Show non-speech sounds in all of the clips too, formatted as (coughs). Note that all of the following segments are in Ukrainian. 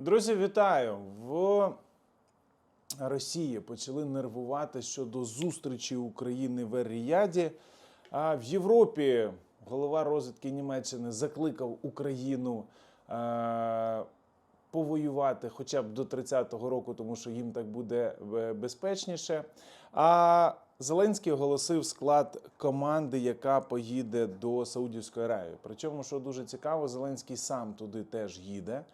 Друзі, вітаю! В Росії почали нервувати щодо зустрічі України в Ер-Ріяді. А в Європі голова розвідки Німеччини закликав Україну е, повоювати хоча б до 30-го року, тому що їм так буде е, безпечніше. А Зеленський оголосив склад команди, яка поїде до Саудівської Аравії. Причому, що дуже цікаво, Зеленський сам туди теж їде.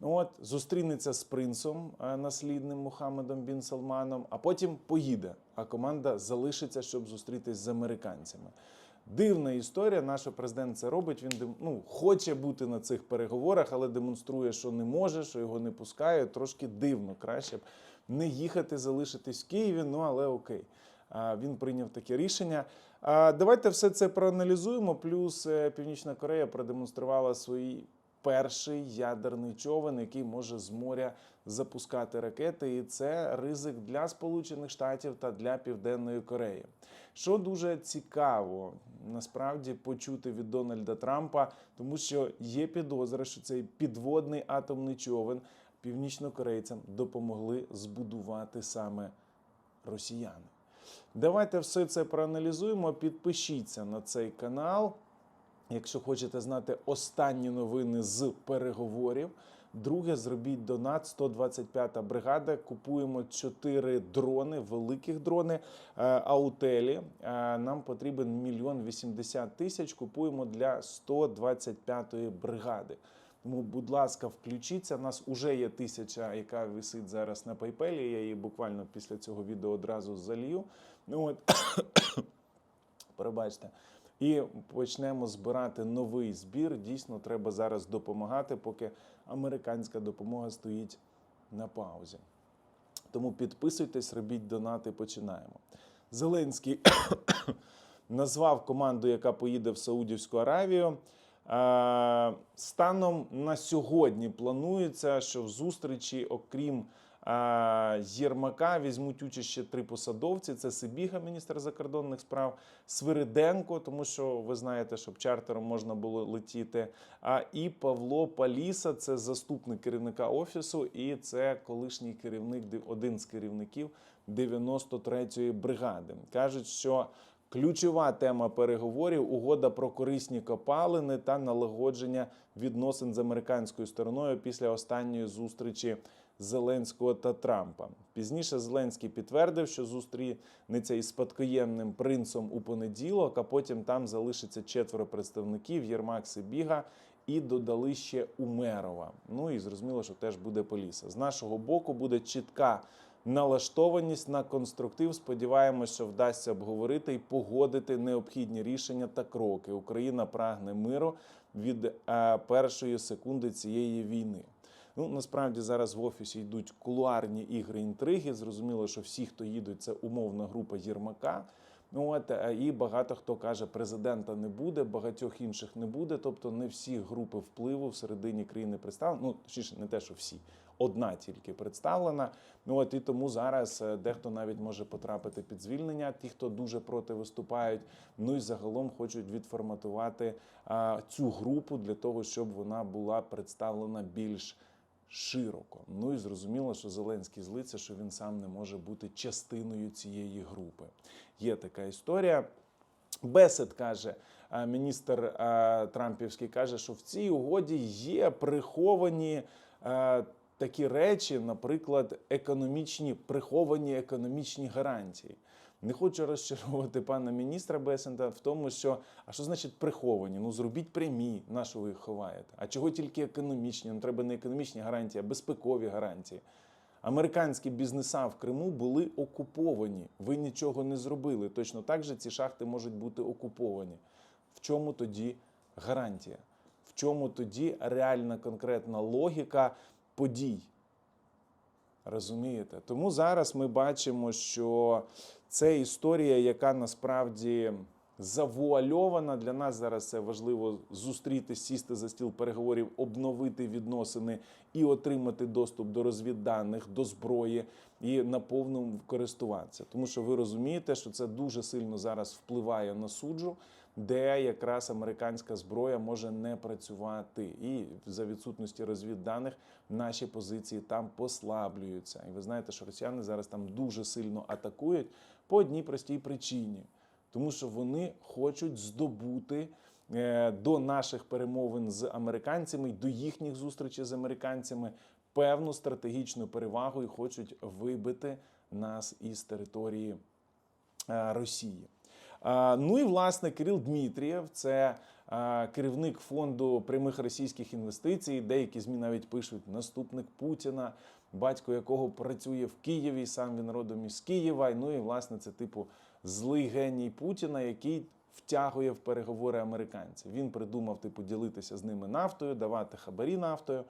От зустрінеться з принцем е, наслідним Мухаммедом Бін Салманом, а потім поїде. А команда залишиться, щоб зустрітись з американцями. Дивна історія. Наш президент це робить. Він ну, хоче бути на цих переговорах, але демонструє, що не може, що його не пускають. Трошки дивно. Краще б не їхати, залишитись в Києві. Ну але окей. Він прийняв таке рішення. Давайте все це проаналізуємо. Плюс е, Північна Корея продемонструвала свої перший ядерний човен, який може з моря запускати ракети, і це ризик для Сполучених Штатів та для Південної Кореї. Що дуже цікаво, насправді почути від Дональда Трампа, тому що є підозра, що цей підводний атомний човен північнокорейцям допомогли збудувати саме росіяни. Давайте все це проаналізуємо. Підпишіться на цей канал. Якщо хочете знати останні новини з переговорів. Друге, зробіть донат 125-та бригада. Купуємо 4 дрони, великих дрони е, аутелі. Е, Нам потрібен мільйон 80 тисяч. Купуємо для 125-ї бригади. Тому, будь ласка, включіться. У нас уже є тисяча, яка висить зараз на PayPal. Я її буквально після цього відео одразу залью. Ну от (coughs) Перебачте. І почнемо збирати новий збір. Дійсно, треба зараз допомагати, поки американська допомога стоїть на паузі. Тому підписуйтесь, робіть донати, починаємо. Зеленський (coughs) назвав команду, яка поїде в Саудівську Аравію. Станом на сьогодні планується, що в зустрічі, окрім Єрмака, візьмуть участь три посадовці: це Сибіга, міністр закордонних справ, Свириденко, тому що ви знаєте, щоб чартером можна було летіти. А і Павло Паліса, це заступник керівника офісу, і це колишній керівник, один з керівників 93-ї бригади. кажуть, що Ключова тема переговорів угода про корисні копалини та налагодження відносин з американською стороною після останньої зустрічі Зеленського та Трампа. Пізніше Зеленський підтвердив, що зустрінеться із спадкоємним принцем у понеділок, а потім там залишиться четверо представників Єрмак Сибіга і додали ще Умерова. Ну і зрозуміло, що теж буде Поліса. З нашого боку буде чітка налаштованість на конструктив. Сподіваємося, що вдасться обговорити і погодити необхідні рішення та кроки. Україна прагне миру від е, першої секунди цієї війни. Ну насправді зараз в офісі йдуть кулуарні ігри інтриги. Зрозуміло, що всі, хто їдуть, це умовна група Єрмака. Ну от е, і багато хто каже, президента не буде, багатьох інших не буде. Тобто не всі групи впливу всередині країни представлені. Ну точніше, не те, що всі. Одна тільки представлена. Ну от і тому зараз е, дехто навіть може потрапити під звільнення. Ті, хто дуже проти виступають. Ну і загалом хочуть відформатувати а, цю групу для того, щоб вона була представлена більш широко. Ну і зрозуміло, що Зеленський злиться, що він сам не може бути частиною цієї групи. Є така історія. Бесед каже, міністр Трампівський каже, що в цій угоді є приховані такі речі, наприклад, економічні приховані економічні гарантії. Не хочу розчаровувати пана міністра Бесента в тому, що а що значить приховані? Ну зробіть прямі, на що ви їх ховаєте. А чого тільки економічні? Ну треба не економічні гарантії, а безпекові гарантії. Американські бізнеса в Криму були окуповані. Ви нічого не зробили. Точно так же ці шахти можуть бути окуповані. В чому тоді гарантія? В чому тоді реальна конкретна логіка подій? Розумієте? Тому зараз ми бачимо, що це історія, яка насправді завуальована. Для нас зараз це важливо зустріти, сісти за стіл переговорів, обновити відносини і отримати доступ до розвідданих, до зброї і наповну користуватися. Тому що ви розумієте, що це дуже сильно зараз впливає на суджу. де якраз американська зброя може не працювати. І за відсутності розвідданих наші позиції там послаблюються. І ви знаєте, що росіяни зараз там дуже сильно атакують по одній простій причині, тому що вони хочуть здобути. е, До наших перемовин з американцями, й до їхніх зустрічей з американцями певну стратегічну перевагу і хочуть вибити нас із території е, Росії. Ну і власне Кирил Дмитрієв, це керівник фонду прямих російських інвестицій. Деякі змі навіть пишуть наступник Путіна, батько якого працює в Києві, сам він родом із Києва. Ну і власне це типу злий геній Путіна, який втягує в переговори американців. Він придумав типу ділитися з ними нафтою, давати хабарі нафтою.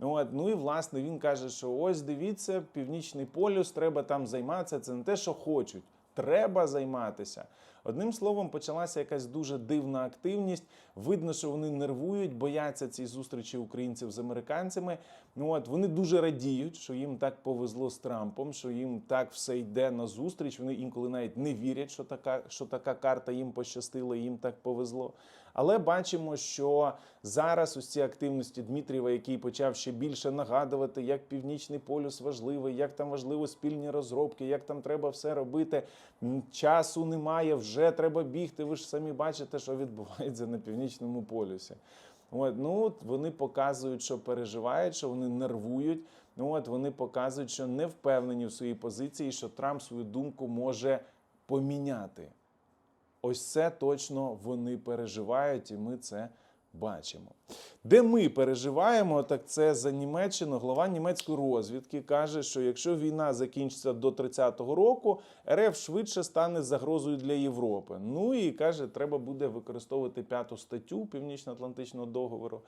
От, ну і власне він каже, що ось дивіться, північний полюс, треба там займатися. Це не те, що хочуть. Треба займатися. Одним словом, почалася якась дуже дивна активність. Видно, що вони нервують, бояться ці зустрічі українців з американцями. Ну от вони дуже радіють, що їм так повезло з Трампом, що їм так все йде на зустріч. Вони інколи навіть не вірять, що така, що така карта їм пощастила, їм так повезло. Але бачимо, що зараз ці активності Дмитрієва, який почав ще більше нагадувати, як північний полюс важливий, як там важливо спільні розробки, як там треба все робити. Часу немає, вже треба бігти. Ви ж самі бачите, що відбувається на північному полюсі. От, ну вони показують, що переживають, що вони нервують. От вони показують, що не впевнені в своїй позиції, що Трамп свою думку може поміняти. Ось це точно вони переживають, і ми це бачимо. Де ми переживаємо, так це за Німеччину. Глава німецької розвідки каже, що якщо війна закінчиться до 30-го року, РФ швидше стане загрозою для Європи. Ну і каже, треба буде використовувати п'яту статтю Північно-Атлантичного договору.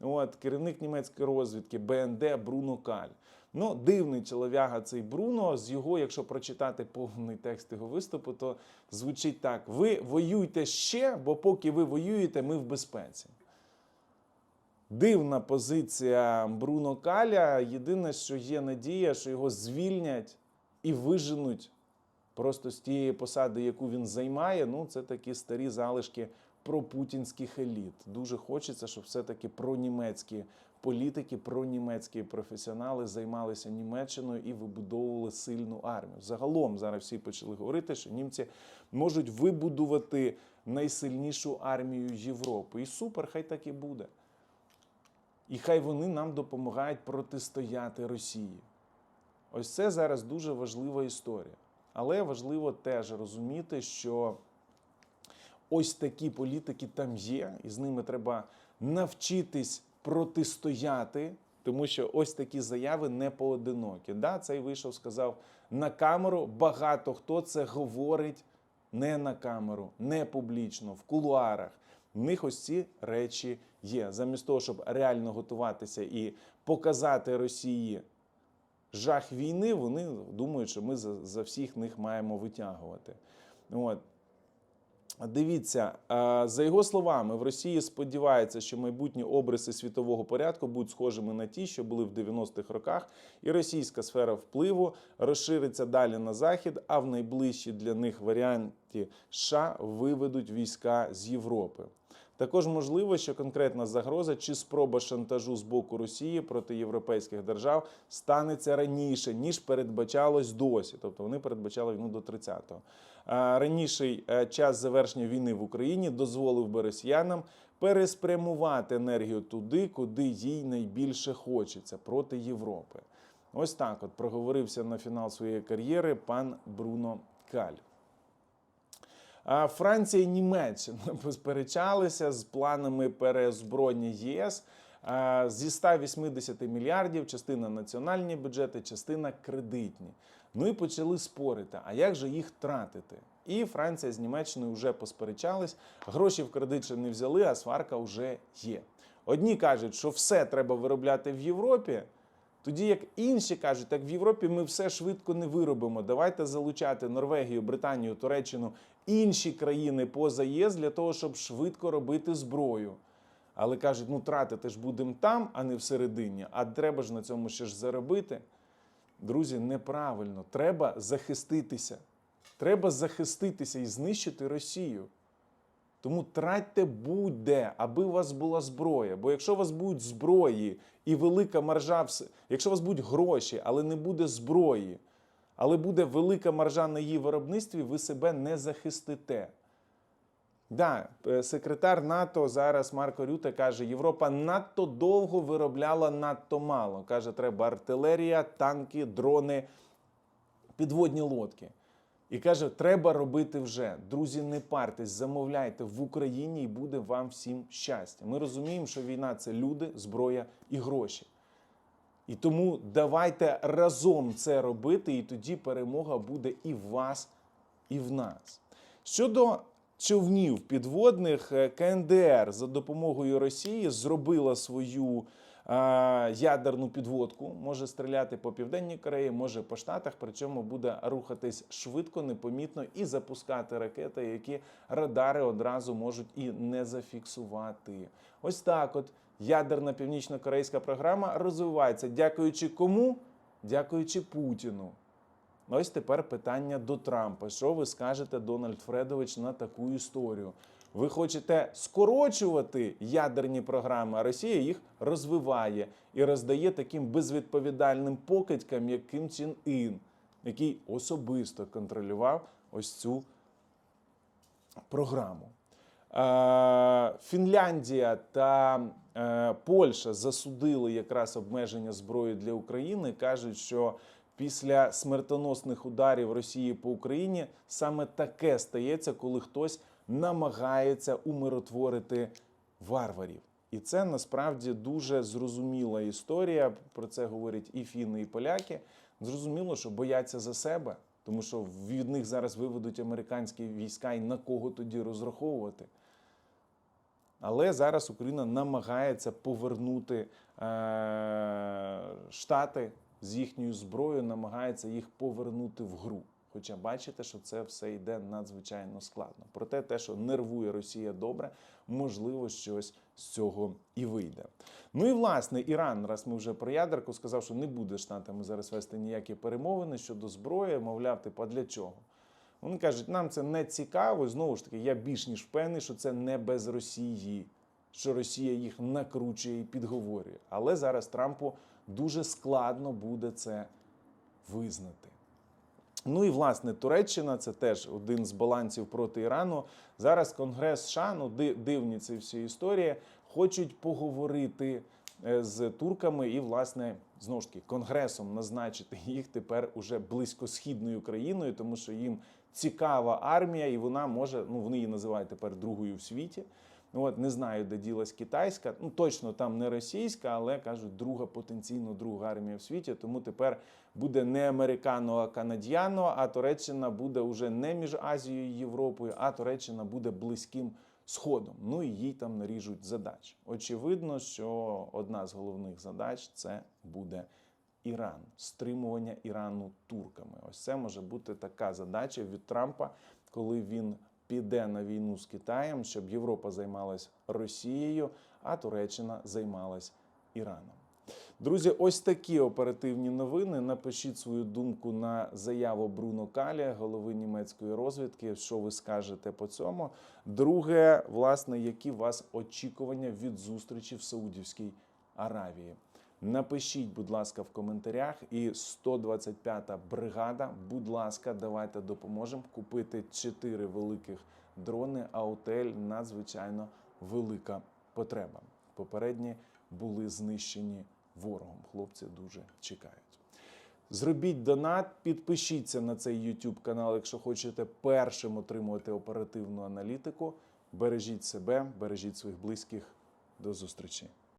От керівник німецької розвідки БНД Бруно Каль. Ну, дивний чолов'яга цей Бруно. З його, якщо прочитати повний текст його виступу, то звучить так: ви воюйте ще, бо поки ви воюєте, ми в безпеці. Дивна позиція Бруно Каля. Єдине, що є надія, що його звільнять і виженуть просто з тієї посади, яку він займає. Ну, це такі старі залишки пропутінських еліт. Дуже хочеться, щоб все-таки пронімецькі політики, пронімецькі професіонали займалися Німеччиною і вибудовували сильну армію. Загалом зараз всі почали говорити, що німці можуть вибудувати найсильнішу армію Європи. І супер, хай так і буде. І хай вони нам допомагають протистояти Росії. Ось це зараз дуже важлива історія. Але важливо теж розуміти, що ось такі політики там є, і з ними треба навчитись протистояти, тому що ось такі заяви не поодинокі. Да, цей вийшов, сказав на камеру. Багато хто це говорить не на камеру, не публічно, в кулуарах. В них ось ці речі є. Замість того, щоб реально готуватися і показати Росії жах війни, вони думають, що ми за, за всіх них маємо витягувати. От. Дивіться, е, за його словами, в Росії сподівається, що майбутні обриси світового порядку будуть схожими на ті, що були в 90-х роках, і російська сфера впливу розшириться далі на захід, а в найближчій для них варіанті США виведуть війська з Європи. Також можливо, що конкретна загроза чи спроба шантажу з боку Росії проти європейських держав станеться раніше, ніж передбачалось досі. Тобто вони передбачали війну до 30-го. Раніший е, час завершення війни в Україні дозволив би росіянам переспрямувати енергію туди, куди їй найбільше хочеться проти Європи. Ось так от проговорився на фінал своєї кар'єри пан Бруно Каль. Франція і Німеччина (laughs) посперечалися з планами переозброєння ЄС зі 180 мільярдів, частина національні бюджети, частина кредитні. Ну і почали спорити, а як же їх тратити? І Франція з Німеччиною вже посперечались, гроші в кредит ще не взяли, а сварка вже є. Одні кажуть, що все треба виробляти в Європі. Тоді як інші кажуть, так в Європі ми все швидко не виробимо. Давайте залучати Норвегію, Британію, Туреччину, інші країни поза ЄС для того, щоб швидко робити зброю. Але кажуть, ну тратити ж будемо там, а не всередині. А треба ж на цьому ще ж заробити. Друзі, неправильно. Треба захиститися. Треба захиститися і знищити Росію. Тому тратьте будь-де, аби у вас була зброя. Бо якщо у вас будуть зброї і велика маржа, якщо у вас будуть гроші, але не буде зброї, але буде велика маржа на її виробництві, ви себе не захистите. Да, е, секретар НАТО зараз Марко Рюте каже, Європа надто довго виробляла надто мало. Каже, треба артилерія, танки, дрони, підводні лодки. І каже, треба робити вже. Друзі, не партесь, замовляйте в Україні і буде вам всім щастя. Ми розуміємо, що війна це люди, зброя і гроші. І тому давайте разом це робити, і тоді перемога буде і в вас, і в нас. Щодо човнів підводних, е, КНДР за допомогою Росії зробила свою ядерну підводку. Може стріляти по Південній Кореї, може по Штатах, причому буде рухатись швидко, непомітно і запускати ракети, які радари одразу можуть і не зафіксувати. Ось так от ядерна північно-корейська програма розвивається. Дякуючи кому? Дякуючи Путіну. Ось тепер питання до Трампа. Що ви скажете, Дональд Фредович, на таку історію? Ви хочете скорочувати ядерні програми, а Росія їх розвиває і роздає таким безвідповідальним покидькам, як Ким Чен Ін, який особисто контролював ось цю програму. Е, Фінляндія та е, Польща засудили якраз обмеження зброї для України. кажуть, що після смертоносних ударів Росії по Україні саме таке стається, коли хтось намагається умиротворити варварів. І це насправді дуже зрозуміла історія. Про це говорять і фіни, і поляки. Зрозуміло, що бояться за себе, тому що від них зараз виведуть американські війська, і на кого тоді розраховувати. Але зараз Україна намагається повернути е- Штати з їхньою зброєю, намагається їх повернути в гру. Хоча бачите, що це все йде надзвичайно складно. Проте те, що нервує Росія добре, можливо, щось з цього і вийде. Ну і власне Іран, раз ми вже про ядерку, сказав, що не буде штатами зараз вести ніякі перемовини щодо зброї, мовляв, типу, а для чого? Вони кажуть, нам це не цікаво. Знову ж таки, я більш ніж впевнений, що це не без Росії, що Росія їх накручує і підговорює. Але зараз Трампу дуже складно буде це визнати. Ну і власне Туреччина це теж один з балансів проти Ірану. Зараз Конгрес США, ну дивні ці всі історії, хочуть поговорити е, з турками і, власне, знову ж таки, конгресом назначити їх тепер уже близькосхідною країною, тому що їм цікава армія, і вона може, ну вони її називають тепер другою в світі. Ну, От не знаю, де ділась китайська. Ну точно там не російська, але кажуть, друга потенційно друга армія в світі. Тому тепер буде не американо, а канадіано. А Туреччина буде вже не між Азією і Європою, а Туреччина буде близьким сходом. Ну і їй там наріжуть задач. Очевидно, що одна з головних задач це буде Іран, стримування Ірану турками. Ось це може бути така задача від Трампа, коли він піде на війну з Китаєм, щоб Європа займалась Росією, а Туреччина займалась Іраном. Друзі, ось такі оперативні новини. Напишіть свою думку на заяву Бруно Калі, голови німецької розвідки. Що ви скажете по цьому? Друге, власне, які вас очікування від зустрічі в Саудівській Аравії? Напишіть, будь ласка, в коментарях. І 125-та бригада, будь ласка, давайте допоможемо купити 4 великих дрони. А отель надзвичайно велика потреба. Попередні були знищені ворогом. Хлопці дуже чекають. Зробіть донат, підпишіться на цей YouTube канал, якщо хочете першим отримувати оперативну аналітику. Бережіть себе, бережіть своїх близьких. До зустрічі.